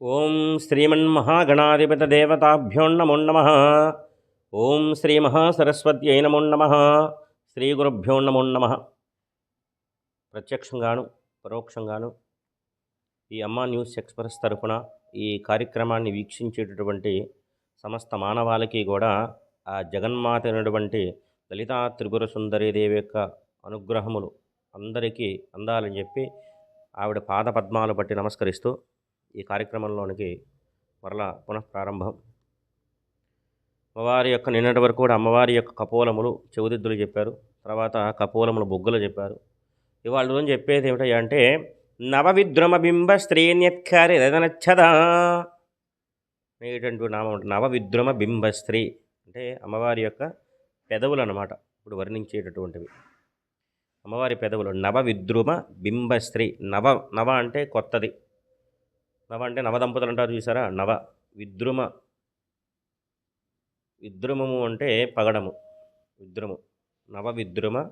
ఓం శ్రీమన్మహాగణాధిపతదేవతాభ్యోన్నమో నమ ఓం శ్రీమహాసరస్వత్యై నమో నమ. శ్రీ గురుభ్యో నమో నమ. ప్రత్యక్షంగాను పరోక్షంగాను ఈ అమ్మా న్యూస్ ఎక్స్ప్రెస్ తరఫున ఈ కార్యక్రమాన్ని వీక్షించేటటువంటి సమస్త మానవాళికి కూడా ఆ జగన్మాత అయినటువంటి లలితా త్రిపుర సుందరీదేవి యొక్క అనుగ్రహములు అందరికీ అందాలని చెప్పి ఆవిడ పాద పద్మాలు బట్టి నమస్కరిస్తూ ఈ కార్యక్రమంలోనికి మరలా పునః ప్రారంభం అమ్మవారి యొక్క నిన్నటి వరకు కూడా అమ్మవారి యొక్క కపోలములు చెవుదిద్దులు చెప్పారు. తర్వాత కపోలములు బొగ్గులు చెప్పారు. ఇవాళ రోజు చెప్పేది ఏమిటంటే అంటే నవవిద్రుమ బింబ స్త్రీన్యత్కారి రదనచ్చదా అనేటువంటి నామం ఉంటుంది. నవవిద్రుమ బింబ స్త్రీ అంటే అమ్మవారి యొక్క పెదవులు అన్నమాట ఇప్పుడు వర్ణించేటటువంటివి. అమ్మవారి పెదవులు నవవిద్రుమ బింబ స్త్రీ. నవ నవ అంటే కొత్తది. నవ అంటే నవదంపతులు అంటారు చూసారా? నవ విద్రుమ. విద్రుమము అంటే పగడము. విద్రుము. నవ విద్రుమ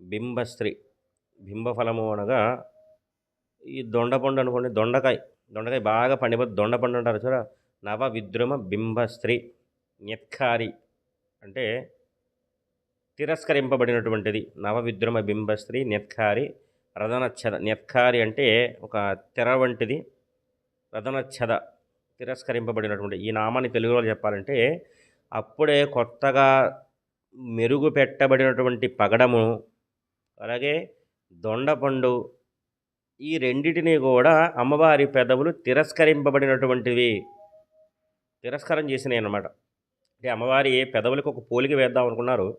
బింబశ్రీ. బింబఫలము అనగా ఈ దొండపండు అనుకోండి దొండకాయ. దొండకాయ బాగా పండిపోతుంది దొండపండు అంటారు చూడ నవ విద్రుమ బింబస్త్రీ నెత్కారి అంటే తిరస్కరింపబడినటువంటిది. నవ విద్రుమ బింబస్త్రీ నెత్కారి రథనచ్చద నెత్కారి అంటే ఒక తెర వంటిది. రథనచ్చద తిరస్కరింపబడినటువంటి ఈ నామాన్ని తెలుగులో చెప్పాలంటే అప్పుడే కొత్తగా మెరుగు పెట్టబడినటువంటి పగడము అలాగే దొండపండు ఈ రెండిటిని కూడా అమ్మవారి పెదవులు తిరస్కరింపబడినటువంటివి. తిరస్కారం చేసినాయి అన్నమాట అంటే అమ్మవారి పెదవులకు ఒక పోలిక వేద్దాం అనుకున్నారు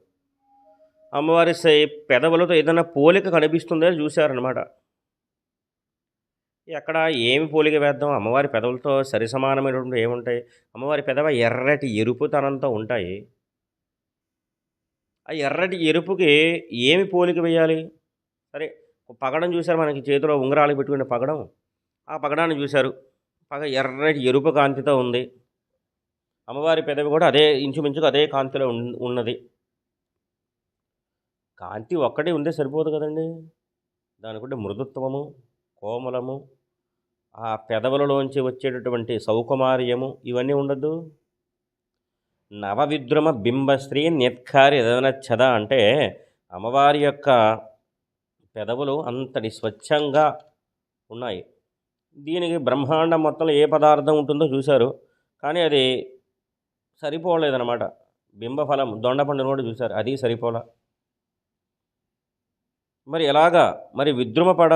అమ్మవారి సై- పెదవులతో ఏదైనా పోలిక కనిపిస్తుందో చూశారనమాట ఎక్కడ ఏమి పోలిక వేద్దాం? అమ్మవారి పెదవులతో సరి సమానమైనటువంటి ఏముంటాయి? అమ్మవారి పెదవ ఎర్రటి ఎరుపుతనంతో ఉంటాయి. ఆ ఎర్రటి ఎరుపుకి ఏమి పోలిక వేయాలి? సరే పగడం చూశారు మనకి చేతిలో ఉంగరాలు పెట్టుకునే పగడం. ఆ పగడాన్ని చూశారు. పగ ఎర్రటి ఎరుపు కాంతితో ఉంది. అమ్మవారి పెదవి కూడా అదే ఇంచుమించుకు అదే కాంతిలో ఉన్- ఉన్నది. కాంతి ఒక్కటే ఉందే సరిపోదు కదండి. దానికంటే మృదుత్వము కోమలము ఆ పెదవులలోంచి వచ్చేటటువంటి సౌకుమార్యము ఇవన్నీ ఉండదు నవవిద్రుమ బింబశ్రీ నెత్కారి ఎదనచ్చద అంటే అమ్మవారి యొక్క పెదవులు అంతటి స్వచ్ఛంగా ఉన్నాయి. దీనికి బ్రహ్మాండం మొత్తంలో ఏ పదార్థం ఉంటుందో చూశారు. కానీ అది సరిపోలేదన్నమాట. బింబఫలం దొండపండును కూడా చూశారు. అది సరిపోలా. మరి ఎలాగా? మరి విద్రుమ పడ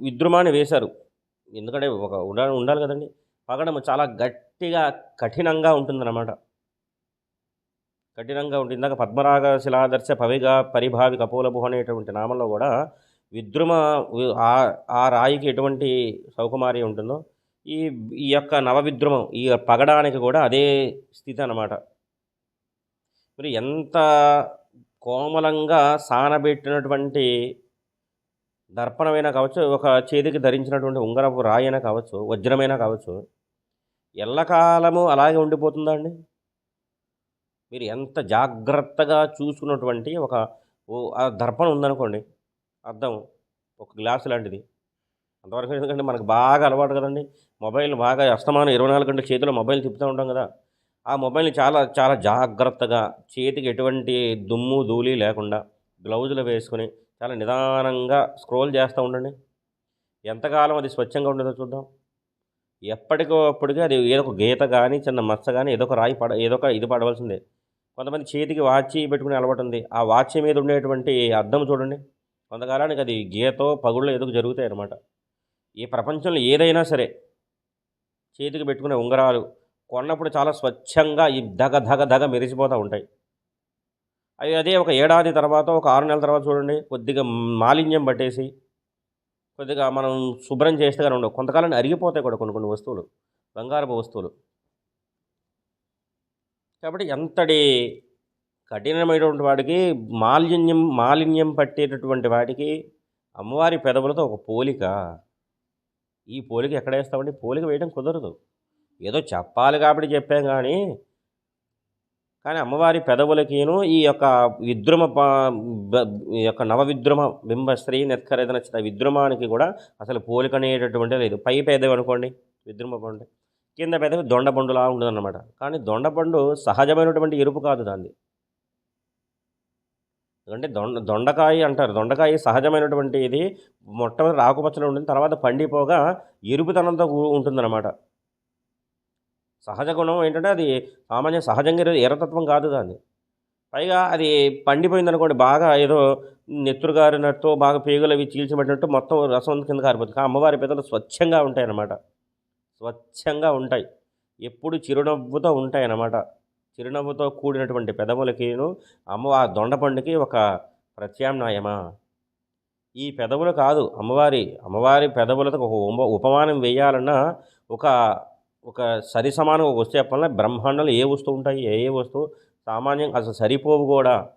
విద్రుమాన్ని వేశారు. ఎందుకంటే ఒక ఉండాలి ఉండాలి కదండి. పగడం చాలా గట్టిగా కఠినంగా ఉంటుందన్నమాట. కఠినంగా ఉంటుంది ఇందాక పద్మరాగ శిలాదర్శ పవిగా పరిభావి కపోలభు అనేటువంటి నామంలో కూడా విద్రుమ ఆ- రాయికి ఎటువంటి సౌకుమారి ఉంటుందో ఈ ఈ యొక్క నవవిద్రుమం ఈ పగడానికి కూడా అదే స్థితి అన్నమాట. మరి ఎంత కోమలంగా సానబెట్టినటువంటి దర్పణమైనా కావచ్చు ఒక చేతికి ధరించినటువంటి ఉంగరపు రాయి అయినా కావచ్చు వజ్రమైనా కావచ్చు ఎల్లకాలము అలాగే ఉండిపోతుందా అండి? మీరు ఎంత జాగ్రత్తగా చూసుకున్నటువంటి ఒక ఓ ఆ దర్పణం ఉందనుకోండి అర్థం ఒక గ్లాసు లాంటిది. అంతవరకు ఎందుకంటే మనకు బాగా అలవాటు కదండి. మొబైల్ బాగా అస్తమానం ఇరవై నాలుగు గంటల చేతిలో మొబైల్ తిప్పుతూ ఉంటాం కదా. ఆ మొబైల్ని చాలా చాలా జాగ్రత్తగా చేతికి ఎటువంటి దుమ్ము ధూళి లేకుండా గ్లౌజులు వేసుకొని చాలా నిదానంగా స్క్రోల్ చేస్తూ ఉండండి. ఎంతకాలం అది స్వచ్ఛంగా ఉండేదో చూద్దాం. ఎప్పటికో అప్పటికి అది ఏదో ఒక గీత కానీ చిన్న మచ్చ కానీ ఏదో ఒక రాయి పడ ఏదో ఒక ఇది పడవలసిందే. కొంతమంది చేతికి వాచి పెట్టుకునే అలవాటు ఉంది. ఆ వాచి మీద ఉండేటువంటి అర్థం చూడండి. కొంతకాలానికి అది గీతో పగుళ్ళు ఏదో జరుగుతాయి అన్నమాట. ఈ ప్రపంచంలో ఏదైనా సరే చేతికి పెట్టుకునే ఉంగరాలు కొన్నప్పుడు చాలా స్వచ్ఛంగా ఈ దగ ధగ ధగ మెరిసిపోతూ ఉంటాయి. అవి అదే ఒక ఏడాది తర్వాత ఒక ఆరు నెలల తర్వాత చూడండి కొద్దిగా మాలిన్యం పట్టేసి కొద్దిగా మనం శుభ్రం చేస్తే కానీ ఉండవు. కొంతకాలం అరిగిపోతాయి కూడా కొన్ని కొన్ని వస్తువులు బంగారపు వస్తువులు. కాబట్టి ఎంతటి కఠినమైనటువంటి వాడికి మాలిన్యం మాలిన్యం పట్టేటటువంటి వాటికి అమ్మవారి పెదవులతో ఒక పోలిక. ఈ పోలిక ఎక్కడ వేస్తామండి? పోలిక వేయడం కుదరదు. ఏదో చెప్పాలి కాబట్టి చెప్పాం కానీ కానీ అమ్మవారి పెదవులకిను ఈ యొక్క విద్రుమ ప- ఈ యొక్క నవవిద్రుమ బింబ స్త్రీ నెత్కరేదన విద్రుమానికి కూడా అసలు పోలికనేటటువంటి లేదు. పై పెదవి అనుకోండి విద్రుమపండు కింద పెదవి దొండపండులా ఉండదన్నమాట. కానీ దొండపండు సహజమైనటువంటి ఎరుపు కాదు దాన్ని. ఎందుకంటే దొండ దొండకాయ అంటారు. దొండకాయ సహజమైనటువంటి ఇది మొట్టమొదటి ఆకుపచ్చలో ఉంటుంది తర్వాత పండిపోగా ఎరుపుతనంతో ఉంటుందన్నమాట. సహజ గుణం ఏంటంటే అది సామాన్య సహజంగా ఎర్రతత్వం కాదు దాన్ని. పైగా అది పండిపోయింది అనుకోండి బాగా ఏదో నెత్తురుగారినట్టు బాగా పేగులు అవి చీల్చబడినట్టు మొత్తం రసం కింద కారిపోతుంది. కానీ అమ్మవారి పెదవులు స్వచ్ఛంగా ఉంటాయి అన్నమాట స్వచ్ఛంగా ఉంటాయి. ఎప్పుడు చిరునవ్వుతో ఉంటాయి అన్నమాట చిరునవ్వుతో కూడినటువంటి పెదవులకిను అమ్మ ఆ దొండపండుకి ఒక ప్రత్యామ్నాయమా? ఈ పెదవులు కాదు. అమ్మవారి అమ్మవారి పెదవులతో ఒక ఉప ఉపమానం వేయాలన్నా ఒక ఒక సరి సమానం ఒక వస్తువు చెప్పాలన్నా బ్రహ్మాండంలో ఏ వస్తువు ఉంటాయి ఏ ఏ వస్తువు సామాన్యంగా అసలు సరిపోవు కూడా.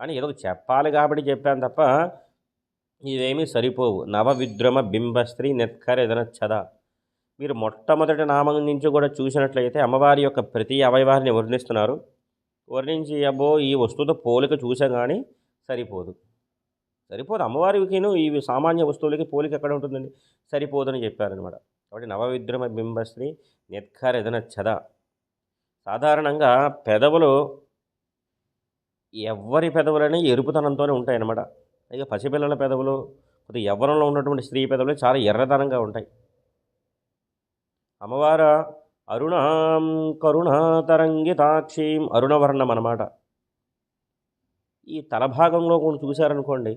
అని ఏదో చెప్పాలి కాబట్టి చెప్పాను తప్ప ఇవేమీ సరిపోవు. నవవిద్రమ బింబస్త్రీ నెత్కర ఏదైనా చద మీరు మొట్టమొదటి నామం నుంచి కూడా చూసినట్లయితే అమ్మవారి యొక్క ప్రతి అవయవాన్ని వర్ణిస్తున్నారు. వర్ణించి అబ్బో ఈ వస్తువుతో పోలిక చూసాం కానీ సరిపోదు. సరిపోదు. అమ్మవారికిను ఈ సామాన్య వస్తువులకి పోలిక ఎక్కడ ఉంటుందండి? సరిపోదని చెప్పారనమాట కాబట్టి నవవిద్రమ బింబశ్రీ నెత్కర ఏదైనా చద సాధారణంగా పెదవులు ఎవరి పెదవులని ఎరుపుతనంతోనే ఉంటాయన్నమాట. ఇక పసిపిల్లల పెదవులు కొద్దిగా యవ్వనంలో ఉన్నటువంటి స్త్రీ పెదవులు చాలా ఎర్రదనంగా ఉంటాయి. అమ్మవార అరుణాం కరుణాతరంగితాక్షీం అరుణవర్ణం అన్నమాట. ఈ తలభాగంలో కూడా చూశారనుకోండి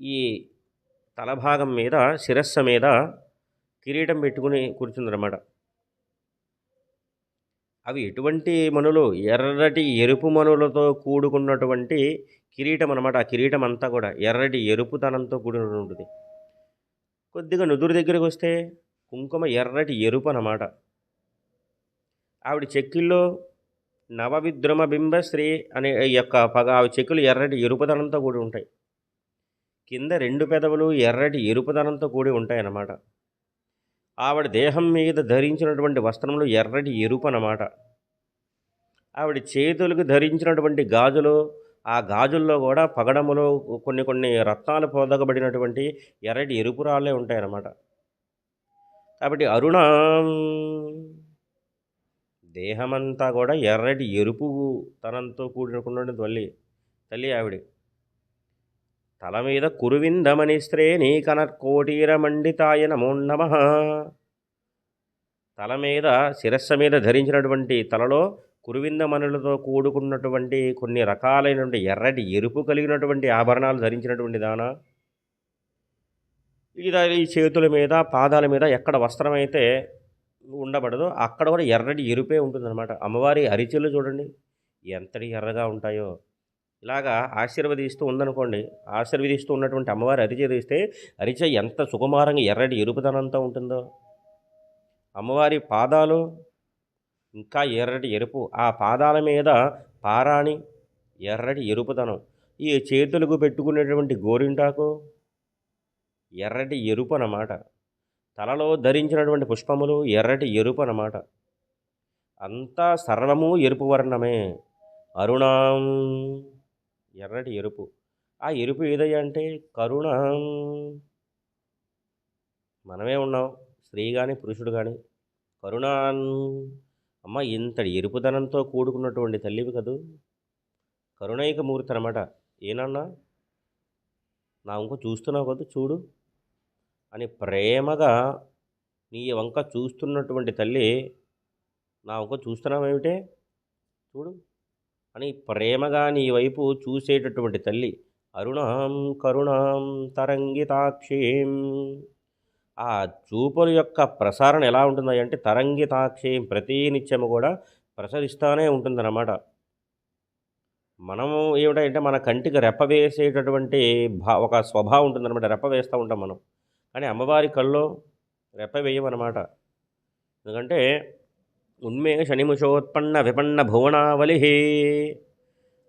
ఈ తలభాగం మీద శిరస్సు మీద కిరీటం పెట్టుకుని కూర్చుందన్నమాట. అవి ఎటువంటి మనులు? ఎర్రటి ఎరుపు మనులతో కూడుకున్నటువంటి కిరీటం అనమాట ఆ కిరీటం అంతా కూడా ఎర్రటి ఎరుపుతనంతో కూడిన ఉంటుంది. కొద్దిగా నుదురు దగ్గరికి వస్తే కుంకుమ ఎర్రటి ఎరుపు అన్నమాట ఆవిడ చెక్కిల్లో నవవిద్రుమ బింబశ్రీ అనే యొక్క పగ ఆవిడ చెక్కులు ఎర్రటి ఎరుపుదనంతో కూడి ఉంటాయి. కింద రెండు పెదవులు ఎర్రటి ఎరుపుదనంతో కూడి ఉంటాయి అన్నమాట ఆవిడ దేహం మీద ధరించినటువంటి వస్త్రములు ఎర్రటి ఎరుపు అన్నమాట. ఆవిడ చేతులకు ధరించినటువంటి గాజులు ఆ గాజుల్లో కూడా పగడములో కొన్ని కొన్ని రత్నాలు పొదగబడినటువంటి ఎర్రటి ఎరుపు రాళ్ళే ఉంటాయన్నమాట. కాబట్టి అరుణ దేహమంతా కూడా ఎర్రటి ఎరుపు తనంతో కూడినటువంటి తల్లి తల్లి ఆవిడ. తల మీద కురువిందమని శ్రేణీ నీ మండితాయ నమో నమ. తల మీద శిరస్సు మీద ధరించినటువంటి తలలో కురువిందమనులతో కూడుకున్నటువంటి కొన్ని రకాలైనటువంటి ఎర్రటి ఎరుపు కలిగినటువంటి ఆభరణాలు ధరించినటువంటి దాన. ఇది ఈ చేతుల మీద పాదాల మీద ఎక్కడ వస్త్రం అయితే ఉండబడదో అక్కడ కూడా ఎర్రటి ఎరుపే ఉంటుందన్నమాట. అమ్మవారి అరిచెలు చూడండి ఎంతటి ఎర్రగా ఉంటాయో. ఇలాగా ఆశీర్వదిస్తూ ఉందనుకోండి ఆశీర్వదిస్తూ ఉన్నటువంటి అమ్మవారి అరిచేదిస్తే అరిచ ఎంత సుకుమారంగా ఎర్రటి ఎరుపుదనంతో ఉంటుందో. అమ్మవారి పాదాలు ఇంకా ఎర్రటి ఎరుపు ఆ పాదాల మీద పారాణి ఎర్రటి ఎరుపుదనం. ఈ చేతులకు పెట్టుకునేటువంటి గోరింటాకు ఎర్రటి ఎరుపు అన్నమాట తలలో ధరించినటువంటి పుష్పములు ఎర్రటి ఎరుపు అన్నమాట అంతా సర్వము ఎరుపు వర్ణమే. అరుణాం. ఎర్రటి ఎరుపు. ఆ ఎరుపు ఏదయ్యా అంటే కరుణ. మనమే ఉన్నాం స్త్రీ కానీ పురుషుడు కానీ కరుణాన్ అమ్మ ఇంతటి ఎరుపుదనంతో కూడుకున్నటువంటి తల్లివి కదూ. కరుణైక మూర్తి అనమాట ఏనన్నా? నా వంక చూస్తున్నావు కదా చూడు. అని ప్రేమగా నీ వంక చూస్తున్నటువంటి తల్లి నా వంక చూస్తున్నావేమిటే? చూడు. అని ప్రేమగా నీ వైపు చూసేటటువంటి తల్లి అరుణాం కరుణాం తరంగితాక్షీం. ఆ చూపుల యొక్క ప్రసారణ ఎలా ఉంటుంది అంటే తరంగితాక్షీం ప్రతి నిత్యము కూడా ప్రసరిస్తూనే ఉంటుందన్నమాట. మనము ఏమిటంటే మన కంటికి రెప్ప వేసేటటువంటి భా ఒక స్వభావం ఉంటుందన్నమాట. రెప్ప వేస్తూ ఉంటాం మనం. కానీ అమ్మవారి కల్లో రెప్ప వేయమన్నమాట. ఎందుకంటే ఉన్మేష నిముషోత్పన్న విపన్న భువనావలి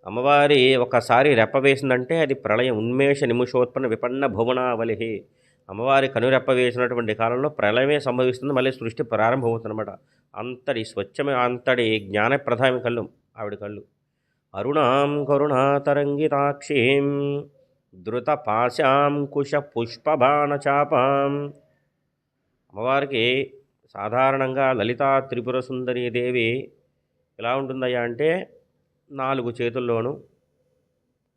అమ్మవారి ఒకసారి రెప్ప వేసిందంటే అది ప్రళయం. ఉన్మేష నిముషోత్పన్న విపన్న భువనావలి. అమ్మవారి కనురెప్ప వేసినటువంటి కాలంలో ప్రళయమే సంభవిస్తుంది మళ్ళీ సృష్టి ప్రారంభమవుతుందన్నమాట. అంతటి స్వచ్ఛమే అంతటి జ్ఞానప్రధామి కళ్ళు ఆవిడ కళ్ళు. అరుణాం కరుణాతరంగితాక్షీం ద్రుత పాశాం కుశ పుష్పబాణచాపాం అమ్మవారికి సాధారణంగా లలితా త్రిపుర సుందరి దేవి ఎలా ఉంటుందయ్యా అంటే నాలుగు చేతుల్లోనూ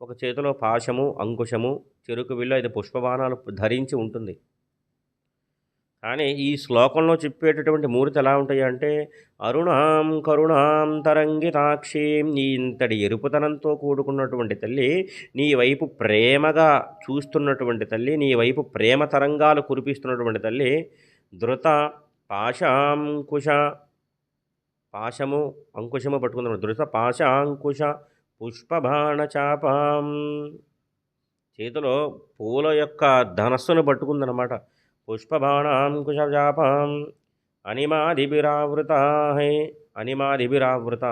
ఒక చేతిలో పాశము అంకుశము చెరుకు విల్లు ఐదు పుష్పబాణాలు ధరించి ఉంటుంది. కానీ ఈ శ్లోకంలో చెప్పేటటువంటి మూర్తి ఎలా ఉంటాయి అంటే అరుణాం కరుణాం తరంగితాక్షీం నీ ఇంతటి ఎరుపుతనంతో కూడుకున్నటువంటి తల్లి నీ వైపు ప్రేమగా చూస్తున్నటువంటి తల్లి నీ వైపు ప్రేమ తరంగాలు కురిపిస్తున్నటువంటి తల్లి ధృత పాశాంకుశ. పాశము అంకుశము పట్టుకుందాం. దృశ పాశాంకుశ పుష్పబాణ చాపం. చేతిలో పూల యొక్క ధనస్సును పట్టుకుందనమాట పుష్పబాణాంకుశ చాపాం. అనిమాదిభిరావృత అనిమాదిభిరావృత.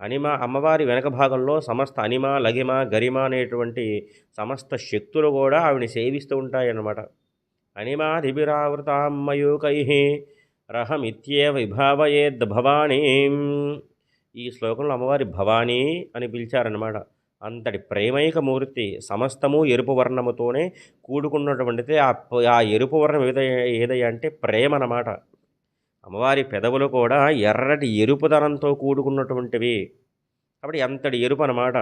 అనిమ అమ్మవారి వెనక భాగంలో సమస్త అనిమ లగిమ గరిమ అనేటువంటి సమస్త శక్తులు కూడా ఆవిడని సేవిస్తూ ఉంటాయన్నమాట. అనిమాదిభిరావృతామయూకై రహమిత్యేవ విభావయేద్ భవానీ. ఈ శ్లోకంలో అమ్మవారి భవానీ అని పిలిచారన్నమాట. అంతటి ప్రేమైక మూర్తి సమస్తము ఎరుపు వర్ణముతోనే కూడుకున్నటువంటిది ఆ ఆ ఎరుపు వర్ణం ఏదై ఏదయ్యా అంటే ప్రేమ అన్నమాట అమ్మవారి పెదవులు కూడా ఎర్రటి ఎరుపుదనంతో కూడుకున్నటువంటివి. కాబట్టి అంతటి ఎరుపు అన్నమాట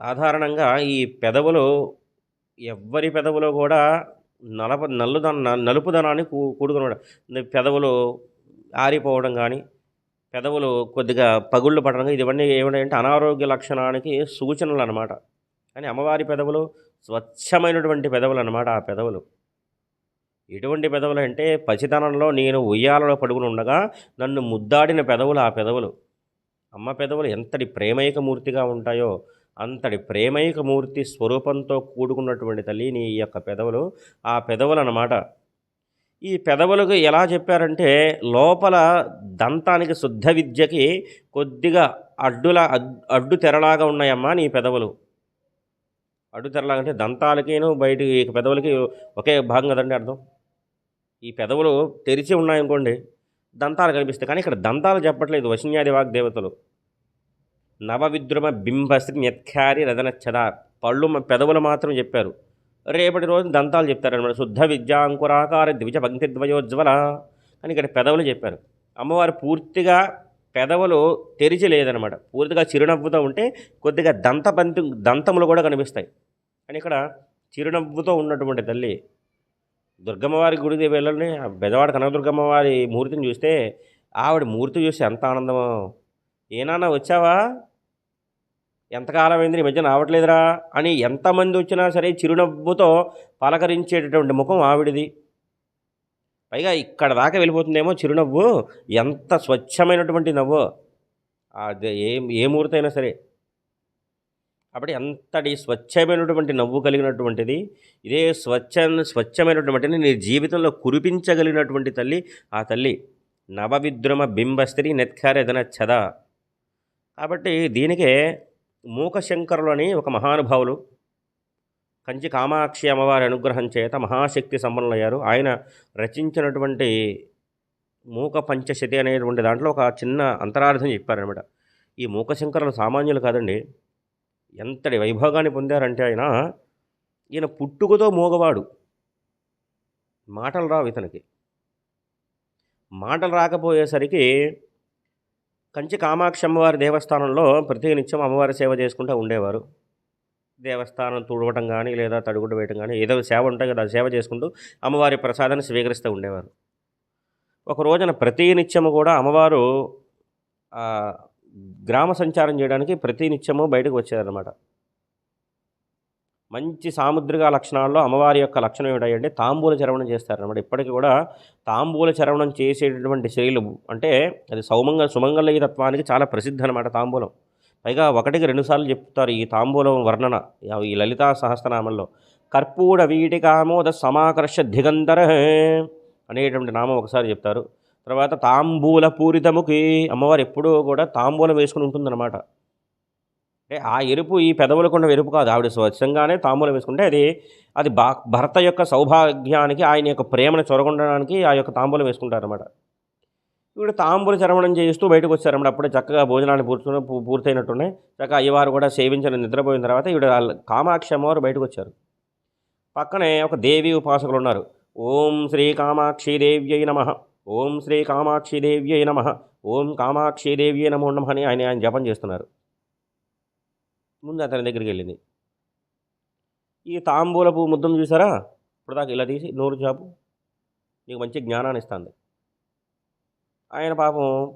సాధారణంగా ఈ పెదవులు ఎవ్వరి పెదవులో కూడా నలప నల్లుదన నలుపుదనాన్ని కూ ఉండడం పెదవులు ఆరిపోవడం కానీ పెదవులు కొద్దిగా పగుళ్ళు పడడం కానీ ఇవన్నీ ఏమిటంటే అనారోగ్య లక్షణానికి సూచనలు అనమాట కానీ అమ్మవారి పెదవులు స్వచ్ఛమైనటువంటి పెదవులు అనమాట ఆ పెదవులు. ఎటువంటి పెదవులు అంటే పసితనంలో నేను ఉయ్యాలలో పడుకుని ఉండగా నన్ను ముద్దాడిన పెదవులు ఆ పెదవులు. అమ్మ పెదవులు ఎంతటి ప్రేమైక మూర్తిగా ఉంటాయో అంతటి ప్రేమైక మూర్తి స్వరూపంతో కూడుకున్నటువంటి తల్లి నీ యొక్క పెదవులు. ఆ పెదవులు అన్నమాట ఈ పెదవులకు ఎలా చెప్పారంటే లోపల దంతానికి శుద్ధ విద్యకి కొద్దిగా అడ్డులా అడ్డు తెరలాగా ఉన్నాయమ్మా నీ పెదవులు. అడ్డు తెరలాగా అంటే దంతాలకిను బయటికి ఈ పెదవులకి ఒకే భాగం కదండి అర్థం? ఈ పెదవులు తెరిచి ఉన్నాయనుకోండి దంతాలు కనిపిస్తాయి. కానీ ఇక్కడ దంతాలు చెప్పట్లేదు వశిన్యాది వాగ్దేవతలు. నవవిద్రుమ బింబశ్రీ నెత్కారి రదనచ్చద. పళ్ళు పెదవులు మాత్రం చెప్పారు. రేపటి రోజు దంతాలు చెప్తారనమాట శుద్ధ విద్యాంకురాకార ద్విజ పంక్తి ద్వయోజ్వల అని ఇక్కడ పెదవులు చెప్పారు. అమ్మవారు పూర్తిగా పెదవులు తెరిచి లేదనమాట పూర్తిగా చిరునవ్వుతో ఉంటే కొద్దిగా దంతపంతి దంతములు కూడా కనిపిస్తాయి. అని ఇక్కడ చిరునవ్వుతో ఉన్నటువంటి తల్లి దుర్గమ్మవారి గుడికి వెళ్ళని ఆ కనకదుర్గమ్మవారి మూర్తిని చూస్తే ఆవిడ మూర్తి చూస్తే ఎంత ఆనందమో. ఏనాన్న వచ్చావా? ఎంతకాలం అయింది ఈ మధ్య రావట్లేదురా అని ఎంతమంది వచ్చినా సరే చిరునవ్వుతో పలకరించేటటువంటి ముఖం ఆవిడిది. పైగా ఇక్కడ దాకా వెళ్ళిపోతుందేమో చిరునవ్వు. ఎంత స్వచ్ఛమైనటువంటి నవ్వు. అది ఏ ఏ మూర్తి అయినా సరే. కాబట్టి అంతటి స్వచ్ఛమైనటువంటి నవ్వు కలిగినటువంటిది ఇదే స్వచ్ఛ స్వచ్ఛమైనటువంటి నీ జీవితంలో కురిపించగలిగినటువంటి తల్లి ఆ తల్లి నవవిద్రుమ బింబస్త్రీ నెత్కారెదన చద. కాబట్టి దీనికే మూకశంకరులు అని ఒక మహానుభావులు కంచి కామాక్షి అమ్మవారి అనుగ్రహం చేత మహాశక్తి సంపన్నులయ్యారు. ఆయన రచించినటువంటి మూక పంచశతి అనేటువంటి దాంట్లో ఒక చిన్న అంతరార్థం చెప్పారనమాట. ఈ మూకశంకరులు సామాన్యులు కాదండి. ఎంతటి వైభోగాన్ని పొందారంటే ఆయన ఈయన పుట్టుకతో మూగవాడు. మాటలు రావు ఇతనికి. మాటలు రాకపోయేసరికి కంచి కామాక్షి అమ్మవారి దేవస్థానంలో ప్రతి నిత్యం అమ్మవారి సేవ చేసుకుంటూ ఉండేవారు. దేవస్థానం తుడవటం కానీ లేదా తడిగుడ్డ వేయటం కానీ ఏదో సేవ ఉంటాయి కదా సేవ చేసుకుంటూ అమ్మవారి ప్రసాదాన్ని స్వీకరిస్తూ ఉండేవారు. ఒక రోజున ప్రతి నిత్యము కూడా అమ్మవారు గ్రామ సంచారం చేయడానికి ప్రతి నిత్యము బయటకు వచ్చారనమాట మంచి సాముద్రిక లక్షణాల్లో అమ్మవారి యొక్క లక్షణం ఏమిటంటే తాంబూల చరవణం చేస్తారనమాట ఇప్పటికీ కూడా తాంబూల చరవణం చేసేటటువంటి శైలు అంటే అది సౌమంగ సుమంగళ తత్వానికి చాలా ప్రసిద్ధి అనమాట తాంబూలం. పైగా ఒకటికి రెండుసార్లు చెప్తారు ఈ తాంబూలం వర్ణన ఈ లలితా సహస్రనామంలో. కర్పూర వీటికామోద సమాకర్ష దిగంధర అనేటువంటి నామం ఒకసారి చెప్తారు. తర్వాత తాంబూల పూరితముకి అమ్మవారు ఎప్పుడూ కూడా తాంబూలం వేసుకుని ఉంటుందన్నమాట. అంటే ఆ ఎరుపు ఈ పెదవులకు ఉన్న ఎరుపు కాదు. ఆవిడ స్వచ్ఛంగానే తాంబూలం వేసుకుంటే అది అది బా భర్త యొక్క సౌభాగ్యానికి ఆయన యొక్క ప్రేమను చొరగొండడానికి ఆ యొక్క తాంబూలం వేసుకుంటారన్నమాట. ఇప్పుడు తాంబూల చరమణం చేస్తూ బయటకు వచ్చారన్నమాట. అప్పుడే చక్కగా భోజనాలు పూర్తి పూ- పూర్తయినట్టున్నాయి. చక్కగా అయ్యవారు కూడా సేవించిన నిద్రపోయిన తర్వాత ఈవిడ వాళ్ళ కామాక్షి అమ్మవారు బయటకు వచ్చారు. పక్కనే ఒక దేవి ఉపాసకులు ఉన్నారు. ఓం శ్రీ కామాక్షిదేవ్యై నమ. ఓం శ్రీ కామాక్షిదేవ్యై నమ. ఓం కామాక్షిదేవ్యై నమో నమ అని ఆయన ఆయన జపం చేస్తున్నారు. ముందు అతని దగ్గరికి వెళ్ళింది ఈ తాంబూలపు ముద్దం చూసారా? ఇప్పుడు దాకా ఇలా తీసి నోరు చాపు. నీకు మంచి జ్ఞానాన్ని ఇస్తుంది. ఆయన పాపం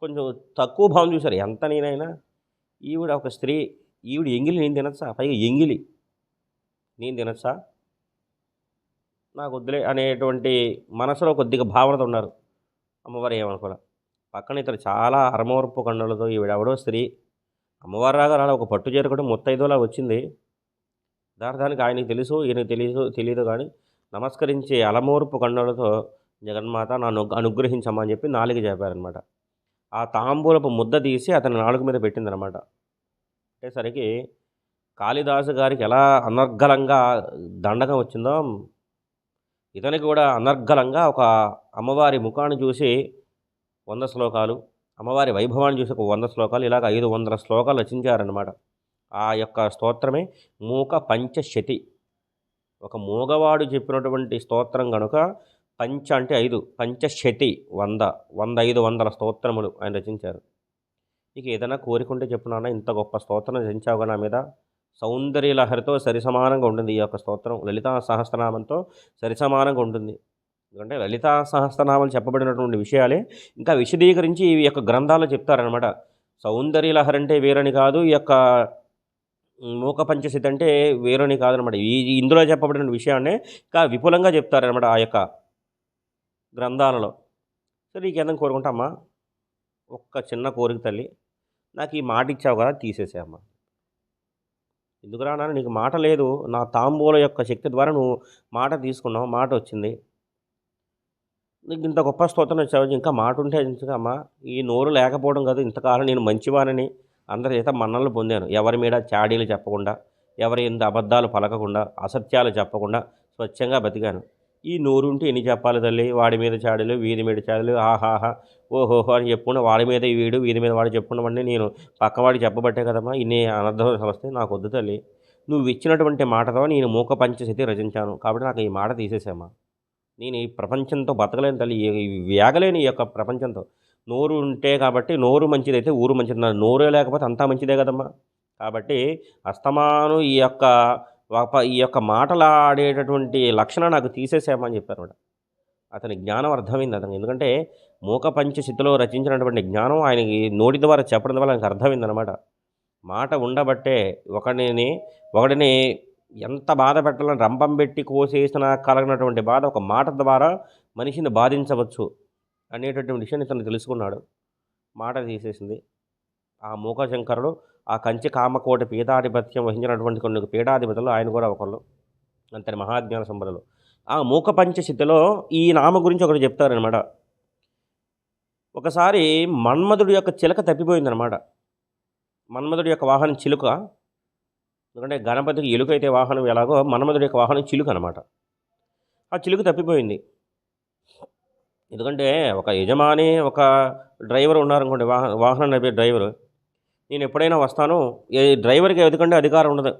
కొంచెం తక్కువ భావం చూశారు. ఎంత నేనైనా? ఈవిడ ఒక స్త్రీ. ఈవిడ ఎంగిలి నేను తినచ్చా? పైగా ఎంగిలి. నేను తినచ్చా? నాకు వద్దులే అనేటువంటి మనసులో కొద్దిగా భావనతో ఉన్నారు. అమ్మవారు ఏమనుకోలే? పక్కన ఇతను చాలా అరమోర్పు కన్నులతో ఈవిడ ఎవడో స్త్రీ. అమ్మవారు రాగా రాలా ఒక పట్టు చీర కూడా ముత్తైదోలా వచ్చింది. దానికి ఆయనకి తెలుసు ఈయనకి తెలియదు తెలియదు కానీ నమస్కరించే అలమోర్పు కన్నులతో జగన్మాత నన్ను అనుగ్రహించమని అని చెప్పి నాలుగు చెప్పారనమాట ఆ తాంబూలపు ముద్ద తీసి అతని నాలుగు మీద పెట్టిందనమాట అనేసరికి కాళిదాసు గారికి ఎలా అనర్గళంగా దండకం వచ్చిందో ఇతనికి కూడా అనర్గళంగా ఒక అమ్మవారి ముఖాన్ని చూసి వంద శ్లోకాలు అమ్మవారి వైభవాన్ని చూసి ఒక వంద శ్లోకాలు ఇలాగ ఐదు వందల శ్లోకాలు రచించారనమాట ఆ యొక్క స్తోత్రమే మూక పంచశతి. ఒక మూగవాడు చెప్పినటువంటి స్తోత్రం కనుక పంచ అంటే ఐదు పంచశతి వంద వంద ఐదు వందల స్తోత్రములు ఆయన రచించారు. ఇక ఏదైనా కోరికుంటే చెప్పున్నానా ఇంత గొప్ప స్తోత్రం రచించావుగా నా మీద. సౌందర్య లహరితో సరిసమానంగా ఉంటుంది ఈ యొక్క స్తోత్రం. లలితా సహస్రనామంతో సరిసమానంగా ఉంటుంది. ఎందుకంటే లలితా సహస్రనామాలు చెప్పబడినటువంటి విషయాలే ఇంకా విశదీకరించి ఈ యొక్క గ్రంథాలు చెప్తారనమాట సౌందర్య లహరి అంటే వేరని కాదు ఈ యొక్క మూక పంచశతి అంటే వేరని కాదనమాట ఈ ఇందులో చెప్పబడిన విషయాన్నే ఇంకా విపులంగా చెప్తారనమాట ఆ యొక్క గ్రంథాలలో. సరే నీకు ఏదైనా కోరుకుంటామ్మా ఒక్క చిన్న కోరిక తల్లి నాకు ఈ మాట ఇచ్చావు కదా తీసేసామ్మా ఎందుకురా నాన్న నీకు మాట లేదు. నా తాంబూల యొక్క శక్తి ద్వారా నువ్వు మాట తీసుకున్నావు మాట వచ్చింది. నీకు ఇంత గొప్ప స్తోత్రం వచ్చావు ఇంకా మాట ఉంటే అమ్మా ఈ నోరు లేకపోవడం కాదు. ఇంతకాలం నేను మంచివానని అందరి చేత మన్నలు పొందాను. ఎవరి మీద చాడీలు చెప్పకుండా ఎవరి ఎంత అబద్ధాలు పలకకుండా అసత్యాలు చెప్పకుండా స్వచ్ఛంగా బతికాను. ఈ నోరు ఉంటే ఎన్ని చెప్పాలి తల్లి? వాడి మీద చాడీలు వీధి మీద చాడీలు. ఆహాహా. ఓహోహో అని చెప్పుకున్న వాడి మీద వీడు వీధి మీద వాడు చెప్పుకున్నవన్నీ నేను పక్కవాడి చెప్పబట్టే కదమ్మా. ఇన్ని అనర్థం వస్తే నాకు వద్దు తల్లి. నువ్వు ఇచ్చినటువంటి మాటతో నేను మూక పంచశతి రచించాను. కాబట్టి నాకు ఈ మాట తీసేసామా నేను ఈ ప్రపంచంతో బతకలేని తల్లి. ఈ వేగలేని ఈ యొక్క ప్రపంచంతో. నోరు ఉంటే కాబట్టి నోరు మంచిదైతే ఊరు మంచిది. నోరే లేకపోతే అంతా మంచిదే కదమ్మా. కాబట్టి అస్తమాను ఈ యొక్క ఒక ఈ యొక్క మాటలాడేటటువంటి లక్షణం నాకు తీసేసామని చెప్పారు అతని జ్ఞానం అర్థమైంది అతను ఎందుకంటే మూక పంచశితిలో రచించినటువంటి జ్ఞానం ఆయనకి నోటి ద్వారా చెప్పడం వల్ల ఆయనకు అర్థమైంది అనమాట మాట ఉండబట్టే ఒకడిని ఒకడిని ఎంత బాధ పెట్టాలని రంపం పెట్టి కోసేసిన కలగినటువంటి బాధ ఒక మాట ద్వారా మనిషిని బాధించవచ్చు అనేటటువంటి విషయాన్ని ఇతను తెలుసుకున్నాడు. మాట తీసేసింది. ఆ మూకశంకరుడు ఆ కంచి కామకోటి పీఠాధిపత్యం వహించినటువంటి కొన్ని పీఠాధిపతులు ఆయన కూడా ఒకళ్ళు. అంతటి మహాజ్ఞాన సంపదలు ఆ మూక పంచశితిలో ఈ నామ గురించి ఒకటి చెప్తారనమాట ఒకసారి మన్మధుడి యొక్క చిలక తప్పిపోయిందనమాట మన్మధుడి యొక్క వాహనం చిలుక ఎందుకంటే గణపతికి ఎలుకైతే వాహనం ఎలాగో మన్మధుడి యొక్క వాహనం చిలుక అనమాట ఆ చిలుక తప్పిపోయింది. ఎందుకంటే ఒక యజమాని ఒక డ్రైవర్ ఉన్నారనుకోండి వాహన వాహనం నడిపే డ్రైవర్. నేను ఎప్పుడైనా వస్తాను ఏ డ్రైవర్కి ఎందుకంటే అధికారం ఉండదు.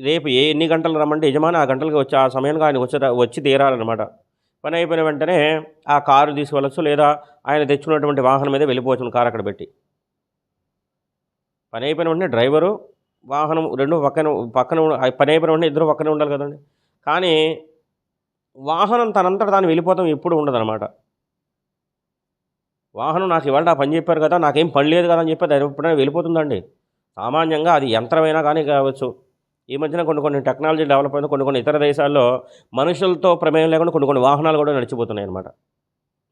రేపు ఏ ఎన్ని గంటలు రమ్మంటే యజమాని ఆ గంటలకి వచ్చి ఆ సమయానికి ఆయన వచ్చి వచ్చి తీరాలన్నమాట. పని అయిపోయిన వెంటనే ఆ కారు తీసుకెళ్ళచ్చు లేదా ఆయన తెచ్చుకున్నటువంటి వాహనం మీద వెళ్ళిపోవచ్చు కారు అక్కడ పెట్టి. పని అయిపోయిన వెంటనే డ్రైవరు వాహనం రెండు పక్కన పక్కన పని అయిపోయిన వెంటనే ఇద్దరు పక్కనే ఉండాలి కదండి. కానీ వాహనం తనంతట దాన్ని వెళ్ళిపోతాం ఎప్పుడు ఉండదన్నమాట. వాహనం నాకు ఇవాళ పని చెప్పారు కదా నాకేం పని లేదు కదా అని చెప్పి అది ఎప్పుడైనా వెళ్ళిపోతుందండి. సామాన్యంగా అది యంత్రమైనా కానీ కావచ్చు. ఈ మధ్యన కొన్ని కొన్ని టెక్నాలజీ డెవలప్ అయిన కొన్ని కొన్ని ఇతర దేశాల్లో మనుషులతో ప్రమేయం లేకుండా కొన్ని కొన్ని వాహనాలు కూడా నడిచిపోతున్నాయి అనమాట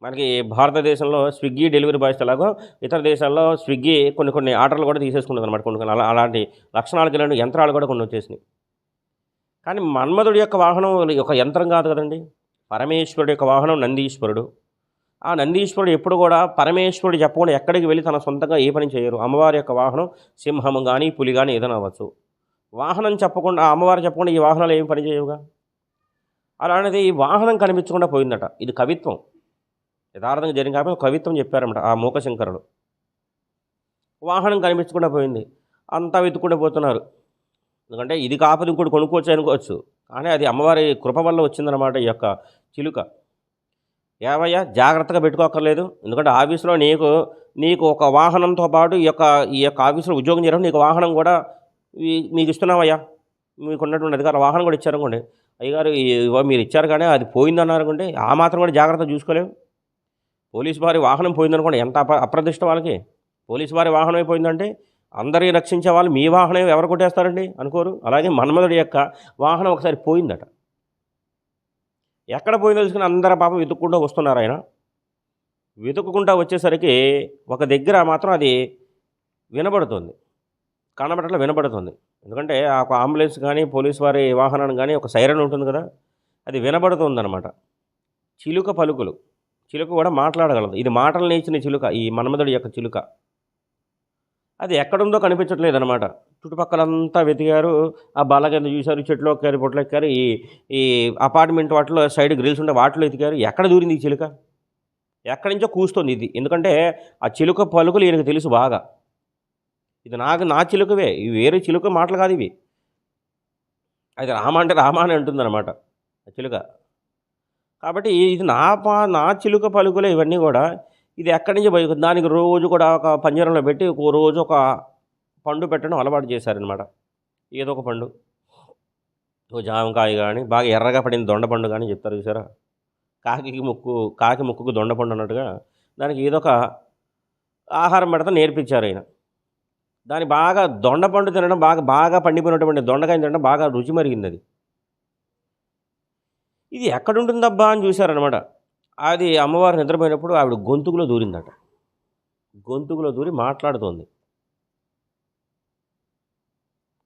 మనకి భారతదేశంలో స్విగ్గీ డెలివరీ బాయ్స్ ఎలాగో ఇతర దేశాల్లో స్విగ్గీ కొన్ని కొన్ని ఆర్డర్లు కూడా తీసేసుకుంటుంది అనమాట కొన్ని కొన్ని. అలాంటి లక్షణాలు కలిగిన యంత్రాలు కూడా కొన్ని వచ్చేసినాయి. కానీ మన్మధుడి యొక్క వాహనం ఒక యంత్రం కాదు కదండి. పరమేశ్వరుడు యొక్క వాహనం నందీశ్వరుడు. ఆ నందీశ్వరుడు ఎప్పుడు కూడా పరమేశ్వరుడు చెప్పకుండా ఎక్కడికి వెళ్ళి తన సొంతంగా ఏ పని చేయరు. అమ్మవారి యొక్క వాహనం సింహము కానీ పులి కానీ ఏదైనా అవ్వచ్చు. వాహనం చెప్పకుండా ఆ అమ్మవారు చెప్పకుండా ఈ వాహనాలు ఏమి పని చేయవుగా? అలాంటిది ఈ వాహనం కనిపించకుండా పోయిందట. ఇది కవిత్వం. యథార్థంగా జరిగిన కాబట్టి కవిత్వం చెప్పారన్నమాట ఆ మూకశంకరుడు. వాహనం కనిపించకుండా పోయింది. అంతా వెతుక్కుంటూ పోతున్నారు. ఎందుకంటే ఇది కాకపోతే ఇంకోటి కొనుక్కోవచ్చు అనుకోవచ్చు. కానీ అది అమ్మవారి కృప వల్ల వచ్చిందనమాట ఈ యొక్క చిలుక. ఏవయ్యా జాగ్రత్తగా పెట్టుకోక్కర్లేదు. ఎందుకంటే ఆఫీసులో నీకు నీకు ఒక వాహనంతో పాటు ఈ యొక్క ఈ యొక్క ఆఫీసులో ఉద్యోగం చేయడం నీకు వాహనం కూడా మీకు ఇస్తున్నామయ్యా మీకు ఉన్నటువంటి అధికారులు వాహనం కూడా ఇచ్చారనుకోండి. అయ్యగారు ఇవ్వ మీరు ఇచ్చారు కానీ అది పోయిందన్నారనుకోండి ఆ మాత్రం కూడా జాగ్రత్త చూసుకోలేము పోలీసు వారి వాహనం పోయిందనుకోండి ఎంత అప అప్రదిష్ట వాళ్ళకి? పోలీసు వారి వాహనం అయిపోయిందంటే అందరినీ రక్షించే వాళ్ళు మీ వాహనం ఎవరు కొట్టేస్తారండి అనుకోరు? అలాగే మన్మధుడి యొక్క వాహనం ఒకసారి పోయిందట. ఎక్కడ పోయిందో తెలుసుకుని అందరు పాపం వెతుక్కుంటూ వస్తున్నారు ఆయన. వెతుక్కుంటూ వచ్చేసరికి ఒక దగ్గర మాత్రం అది వినబడుతుంది. కనబడట్లా వినబడుతుంది. ఎందుకంటే ఆ ఒక అంబులెన్స్ కానీ పోలీస్ వారి వాహనాన్ని కానీ ఒక సైరన్ ఉంటుంది కదా అది వినబడుతుంది అనమాట చిలుక పలుకులు. చిలుక కూడా మాట్లాడగలదు. ఇది మాటలు నేర్చిన చిలుక ఈ మన్మధుడి యొక్క చిలుక. అది ఎక్కడుందో కనిపించట్లేదు అనమాట చుట్టుపక్కలంతా వెతికారు ఆ బాల కింద చూశారు చెట్లు ఎక్కారు పొట్లు ఎక్కారు ఈ ఈ అపార్ట్మెంట్ వాటిలో సైడ్ గ్రిల్స్ ఉండే వాటిలో ఎతికారు ఎక్కడ దూరింది ఈ చిలుక? ఎక్కడి నుంచో కూస్తుంది ఇది. ఎందుకంటే ఆ చిలుక పలుకులు ఈయనకు తెలుసు బాగా. ఇది నాకు నా చిలుకవే. ఇవి వేరే చిలుక మాటలు కాదు ఇవి. అది రామ అంటే రామ అని అంటుందన్నమాట. ఆ చిలుక. కాబట్టి ఇది నా పా నా చిలుక పలుకులే ఇవన్నీ కూడా. ఇది ఎక్కడి నుంచి పోయి దానికి రోజు కూడా ఒక పంజరంలో పెట్టి ఒక రోజు ఒక పండు పెట్టడం అలవాటు చేశారనమాట ఏదో ఒక పండు. ఓ జామకాయ కానీ బాగా ఎర్రగా పడిన దొండపండు కానీ చెప్తారు చూసారా? కాకి ముక్కు కాకి ముక్కుకు దొండపండు అన్నట్టుగా దానికి ఏదో ఒక ఆహారం పెడతా నేర్పించారు ఆయన. దాని బాగా దొండపండు తినడం బాగా బాగా పండిపోయినటువంటి దొండకాయ తినడం బాగా రుచి మరిగింది అది. ఇది ఎక్కడుంటుందబ్బా అని చూశారనమాట అది అమ్మవారు నిద్రపోయినప్పుడు ఆవిడ గొంతుకులో దూరిందట. గొంతుకులో దూరి మాట్లాడుతోంది.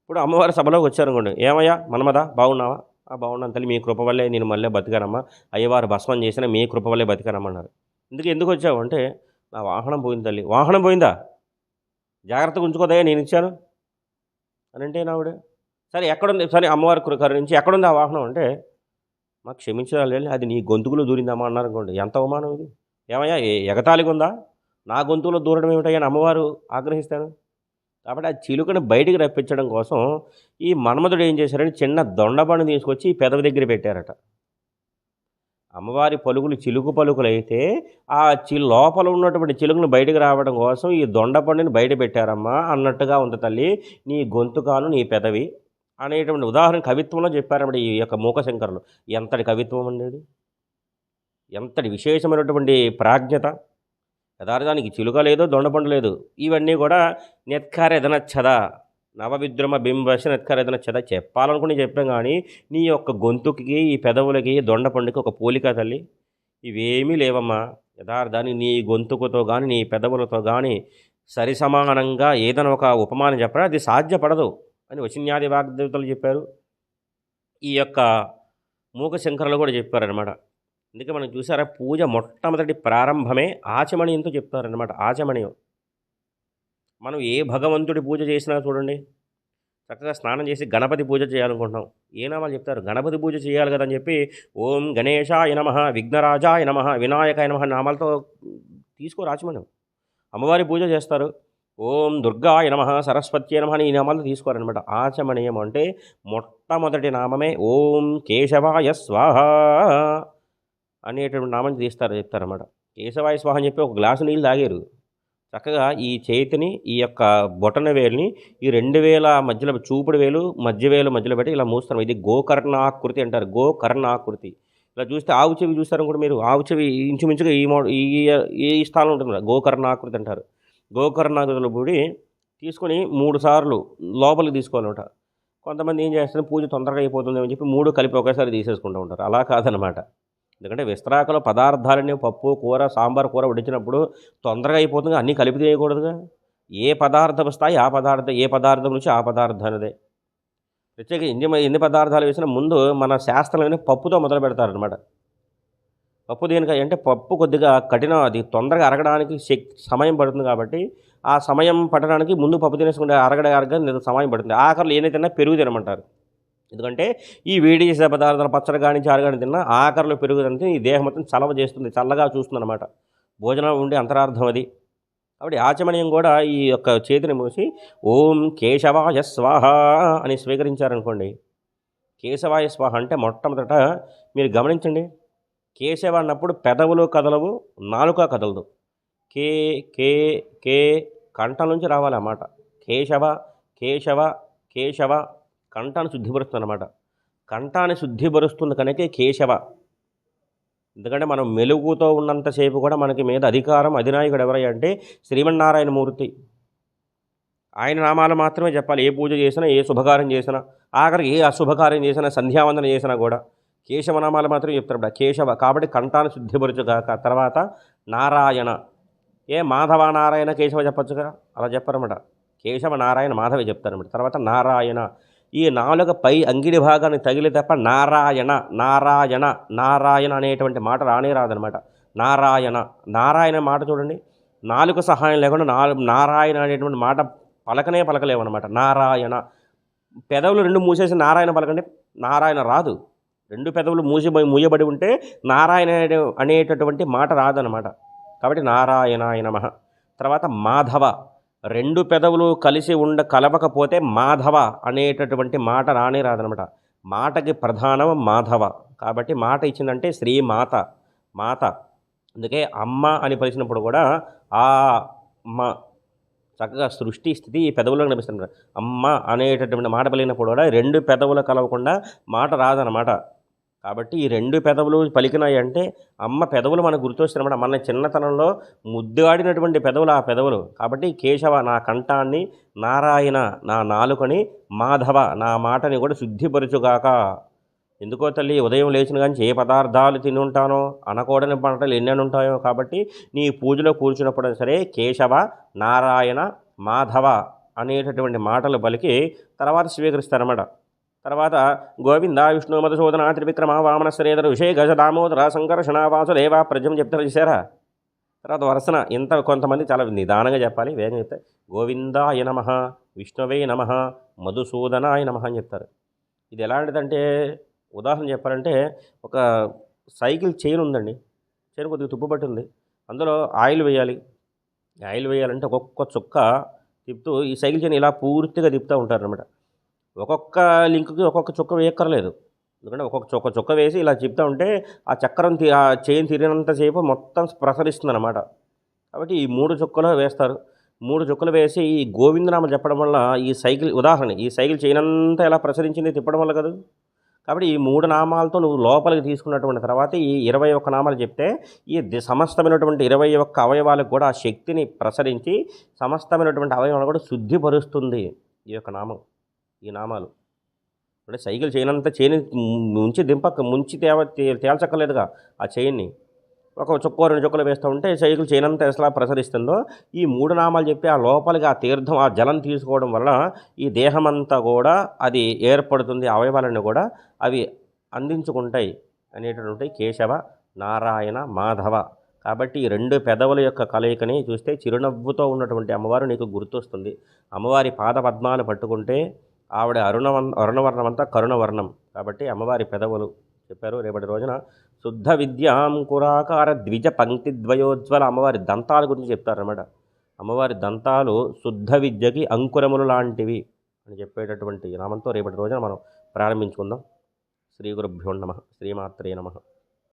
ఇప్పుడు అమ్మవారి సభలోకి వచ్చారనుకోండి ఏమయ్యా మనమదా? బాగున్నావా? ఆ బాగున్నాను తల్లి మీ కృప వల్లే నేను మళ్ళీ బతికానమ్మా. అయ్యవారు భస్మం చేసిన మీ కృప వల్లే బతికానమ్మన్నారు. ఇందుకు ఎందుకు వచ్చావు? అంటే నా వాహనం పోయింది తల్లి. వాహనం పోయిందా? జాగ్రత్తగా ఉంచుకోదయ్యా నేను ఇచ్చాను. అని అంటే నావిడ సరే ఎక్కడుంది? సరే అమ్మవారి కృ- నుంచి ఎక్కడుంది ఆ వాహనం? అంటే మాకు క్షమించాలి అది నీ గొంతుకులో దూరిందమ్మా అన్నారు అనుకోండి. ఎంత అవమానం ఇది? ఏమయ్యా ఎగతాళిగా ఉందా? నా గొంతులో దూరడం ఏమిటయ్యా అమ్మవారు ఆగ్రహిస్తాను కాబట్టి ఆ చిలుకను బయటికి రప్పించడం కోసం ఈ మన్మధుడు ఏం చేశారని చిన్న దొండపండు తీసుకొచ్చి ఈ పెదవి దగ్గర పెట్టారట. అమ్మవారి పలుకులు చిలుకు పలుకులు అయితే ఆ చి లోపల ఉన్నటువంటి చిలుకను బయటకు రావడం కోసం ఈ దొండపండుని బయట పెట్టారమ్మా అన్నట్టుగా ఉంది తల్లి. నీ గొంతుకాను నీ పెదవి అనేటువంటి ఉదాహరణ కవిత్వంలో చెప్పారన్నమాట ఈ యొక్క మూకశంకరులు. ఎంతటి కవిత్వం ఉండేది ఎంతటి విశేషమైనటువంటి ప్రాజ్ఞత? యథార్థానికి చిలుక లేదు దొండపండు లేదు. ఇవన్నీ కూడా నెత్కారెదనచ్చద నవవిద్రమ బింబశ నెత్కారెదనచ్చద చెప్పాలనుకుని చెప్పాం కానీ నీ యొక్క గొంతుకి ఈ పెదవులకి దొండపండుకి ఒక పోలిక తల్లి. ఇవేమీ లేవమ్మా. యథార్థాన్ని నీ గొంతుకుతో కానీ నీ పెదవులతో కానీ సరి సమానంగా ఏదైనా ఒక ఉపమానం చెప్పరా అది సాధ్యపడదు. అని వచిన్యాది వాగ్దేవతలు చెప్పారు. ఈ యొక్క మూక శంకరులు కూడా చెప్పారనమాట అందుకే మనం చూసారా పూజ మొట్టమొదటి ప్రారంభమే ఆచమణీయంతో చెప్తారనమాట ఆచమణీయం మనం ఏ భగవంతుడి పూజ చేసినా చూడండి చక్కగా స్నానం చేసి గణపతి పూజ చేయాలనుకుంటున్నాం. ఏ నామాలు చెప్తారు? గణపతి పూజ చేయాలి కదా అని చెప్పి ఓం గణేశాయ నమ విఘ్నరాజాయ నమ వినాయకాయ నమ నామాలతో తీసుకోరాచమనం అమ్మవారి పూజ చేస్తారు. ఓం దుర్గాయ నమ సరస్వతి నమ అని ఈ నామాలు తీసుకోరనమాట ఆచమనీయం అంటే మొట్టమొదటి నామమే ఓం కేశవాయ స్వాహ అనేటువంటి నామం తీస్తారు చెప్తారన్నమాట. కేశవాయ స్వాహ అని చెప్పి ఒక గ్లాసు నీళ్ళు తాగారు. చక్కగా ఈ చేతిని ఈ యొక్క బొటన వేలుని ఈ రెండు వేల మధ్యలో చూపుడు వేలు మధ్య వేలు మధ్యలో పెట్టి ఇలా మూస్తాం ఇది గోకర్ణాకృతి అంటారు. గోకర్ణాకృతి. ఇలా చూస్తే ఆవు చెవి చూస్తారు కూడా మీరు. ఆవు చెవి ఇంచుమించుగా ఈ మో ఈ ఈ స్థానం ఉంటుంది. గోకర్ణాకృతి అంటారు. గోకర్ణాకృతిలో పూడి తీసుకొని మూడు సార్లు లోపలికి తీసుకోవాలన్నమాట. కొంతమంది ఏం చేస్తారు పూజ తొందరగా అయిపోతుంది అని చెప్పి మూడు కలిపి ఒకేసారి తీసేసుకుంటూ ఉంటారు. అలా కాదనమాట ఎందుకంటే విస్తరాకలో పదార్థాలన్నీ పప్పు కూర సాంబార్ కూర వడించినప్పుడు తొందరగా అయిపోతుంది అన్నీ కలిపి తీయకూడదుగా. ఏ పదార్థం స్థాయి ఆ పదార్థం ఏ పదార్థం నుంచి ఆ పదార్థానిదే ప్రత్యేక ఎన్ని ఎన్ని పదార్థాలు వేసినా ముందు మన శాస్త్రంలోనే పప్పుతో మొదలు పెడతారనమాట పప్పు దేనికై అంటే పప్పు కొద్దిగా కఠినం అది తొందరగా అరగడానికి శక్తి సమయం పడుతుంది కాబట్టి ఆ సమయం పట్టడానికి ముందు పప్పు తినేసుకుంటే అరగడ అరగ సమయం పడుతుంది. ఆఖరిలో ఏదైతే తిన్నా పెరుగు తినమంటారు. ఎందుకంటే ఈ వేడి చేసే పదార్థాలు పచ్చడి కానీ చారు కానీ తిన్నా ఆఖరిలో పెరుగు తింటే ఈ దేహం మొత్తం చలవ చేస్తుంది చల్లగా చూస్తుంది అనమాట భోజనం ఉండే అంతరార్థం అది. కాబట్టి ఆచమనీయం కూడా ఈ యొక్క చేతిని మూసి ఓం కేశవాయ స్వాహ అని స్వీకరించారనుకోండి. కేశవాయ స్వాహ అంటే మొట్టమొదట మీరు గమనించండి. కేశవ అన్నప్పుడు పెదవులు కదలవు నాలుక కదలదు. కే కే కే కంఠం నుంచి రావాలి అన్నమాట కేశవ కేశవ కేశవ కంఠాన్ని శుద్ధిపరుస్తుంది అనమాట కంఠాన్ని శుద్ధిపరుస్తుంది కనుక కేశవ. ఎందుకంటే మనం మెలుగుతో ఉన్నంతసేపు కూడా మనకి మీద అధికారం అధినాయకుడు ఎవరై అంటే శ్రీమన్నారాయణ మూర్తి. ఆయన నామాలు మాత్రమే చెప్పాలి. ఏ పూజ చేసినా ఏ శుభకార్యం చేసినా ఆఖరికి ఏ అశుభకార్యం చేసినా సంధ్యావందన చేసినా కూడా. కేశవ మాత్రం చెప్తాడు చెప్తారు కేశవ కాబట్టి కంఠాన్ని శుద్ధిపరచుగాక తర్వాత నారాయణ. ఏ మాధవ నారాయణ కేశవ చెప్పచ్చుగా అలా చెప్పారన్నమాట కేశవ నారాయణ మాధవే చెప్తారన్నమాట తర్వాత నారాయణ. ఈ నాలుక పై అంగిడి భాగాన్ని తగిలి తప్ప నారాయణ నారాయణ నారాయణ అనేటువంటి మాట రానే రాదనమాట. నారాయణ. నారాయణ మాట చూడండి. నాలుక సహాయం లేకుండా నాలుగు నారాయణ అనేటువంటి మాట పలకనే పలకలేవన్నమాట నారాయణ. పెదవులు రెండు మూసేసి నారాయణ పలకండి. నారాయణ రాదు. రెండు పెదవులు మూసి మూయబడి ఉంటే నారాయణ అనేటటువంటి మాట రాదనమాట. కాబట్టి నారాయణాయ నమ. తర్వాత మాధవ. రెండు పెదవులు కలిసి ఉండ కలవకపోతే మాధవ అనేటటువంటి మాట రానే రాదనమాట. మాటకి ప్రధానం మాధవ. కాబట్టి మాట ఇచ్చిందంటే శ్రీ మాత. మాత. అందుకే అమ్మ అని పలిచినప్పుడు కూడా ఆ అమ్మ చక్కగా సృష్టి స్థితి ఈ పెదవుల్లో కనిపిస్తుంది. అమ్మ అనేటటువంటి మాట పలిగినప్పుడు కూడా రెండు పెదవులు కలవకుండా మాట రాదనమాట. కాబట్టి ఈ రెండు పెదవులు పలికినాయి అంటే అమ్మ పెదవులు మనకు గుర్తొస్తున్నమాట మన చిన్నతనంలో ముద్దుగాడినటువంటి పెదవులు ఆ పెదవులు. కాబట్టి కేశవ నా కంఠాన్ని నారాయణ నా నాలుకని మాధవ నా మాటని కూడా శుద్ధిపరచుగాక. ఎందుకో తల్లి ఉదయం లేచిన కానీ ఏ పదార్థాలు తిని ఉంటానో అనకూడని పంటలు ఎన్నెనుంటాయో ఉంటాయో కాబట్టి నీ పూజలో కూర్చున్నప్పుడు సరే కేశవ నారాయణ మాధవ అనేటటువంటి మాటలు పలికి తర్వాత స్వీకరిస్తారన్నమాట. తర్వాత గోవింద విష్ణు మధుసూదన త్రివిక్రమ వామన శ్రీధర విషయ గజ దామోదర సంకర్షణ వాసుదేవ ప్రజం చెప్తారు చూసారా తర్వాత వరసన ఇంత కొంతమంది చాలా నిదానంగా చెప్పాలి వేగం చెప్తే గోవిందాయ నమ విష్ణువే నమ మధుసూదనాయ నమ అని చెప్తారు. ఇది ఎలాంటిదంటే ఉదాహరణ చెప్పాలంటే ఒక సైకిల్ చైన్ ఉందండి. చైన్ కొద్దిగా తుప్పుపట్టి ఉంది. అందులో ఆయిల్ వేయాలి. ఆయిల్ వేయాలంటే ఒక్కొక్క చుక్క తిప్పుతూ ఈ సైకిల్ చైన్ ఇలా పూర్తిగా తిప్పుతూ ఉంటారు అనమాట ఒక్కొక్క లింక్కి ఒక్కొక్క చుక్క వేయక్కర్లేదు. ఎందుకంటే ఒక్కొక్క చుక్క చుక్క వేసి ఇలా చెప్తూ ఉంటే ఆ చక్రం తీ ఆ చైన్ తిరిగినంతసేపు మొత్తం ప్రసరిస్తుంది అనమాట కాబట్టి ఈ మూడు చుక్కలు వేస్తారు. మూడు చుక్కలు వేసి ఈ గోవిందనామ చెప్పడం వల్ల ఈ సైకిల్ ఉదాహరణ ఈ సైకిల్ చైన్ అంతా ఎలా ప్రసరించింది తిప్పడం వల్ల కదా. కాబట్టి ఈ మూడు నామాలతో నువ్వు లోపలికి తీసుకున్నటువంటి తర్వాత ఈ ఇరవై ఒక్క నామాలు చెప్తే ఈ ది- సమస్తమైనటువంటి ఇరవై ఒక్క అవయవాలకు కూడా ఆ శక్తిని ప్రసరించి సమస్తమైనటువంటి అవయవాలు కూడా శుద్ధిపరుస్తుంది ఈ యొక్క నామం. ఈ నామాలు. అంటే సైకిల్ చేయనంత చైన్ ముంచి దింపక ముంచి తేవ తే- తేల్చక్కర్లేదుగా ఆ చైన్ని ఒక చుక్క రెండు చుక్కలు వేస్తూ ఉంటే సైకిల్ చేయనంత ఎట్లా ప్రసరిస్తుందో ఈ మూడు నామాలు చెప్పి ఆ లోపలికి ఆ తీర్థం ఆ జలం తీసుకోవడం వల్ల ఈ దేహమంతా కూడా అది ఏర్పడుతుంది అవయవాలన్నీ కూడా అవి అందించుకుంటాయి అనేటటువంటి కేశవ నారాయణ మాధవ. కాబట్టి ఈ రెండు పెదవుల యొక్క కలయికని చూస్తే చిరునవ్వుతో ఉన్నటువంటి అమ్మవారు నీకు గుర్తొస్తుంది. అమ్మవారి పాద పద్మాలు పట్టుకుంటే ఆవిడ అరుణ అరుణవర్ణం అంతా కరుణవర్ణం. కాబట్టి అమ్మవారి పెదవులు చెప్పారు. రేపటి రోజున శుద్ధ విద్యాంకురాకార ద్విజ పంక్తి ద్వయోజ్వల అమ్మవారి దంతాల గురించి చెప్తారన్నమాట. అమ్మవారి దంతాలు శుద్ధ విద్యకి అంకురములు లాంటివి అని చెప్పేటటువంటి నామంతో రేపటి రోజున మనం ప్రారంభించుకుందాం. శ్రీ గురుభ్యో నమ. శ్రీమాత్రే నమ.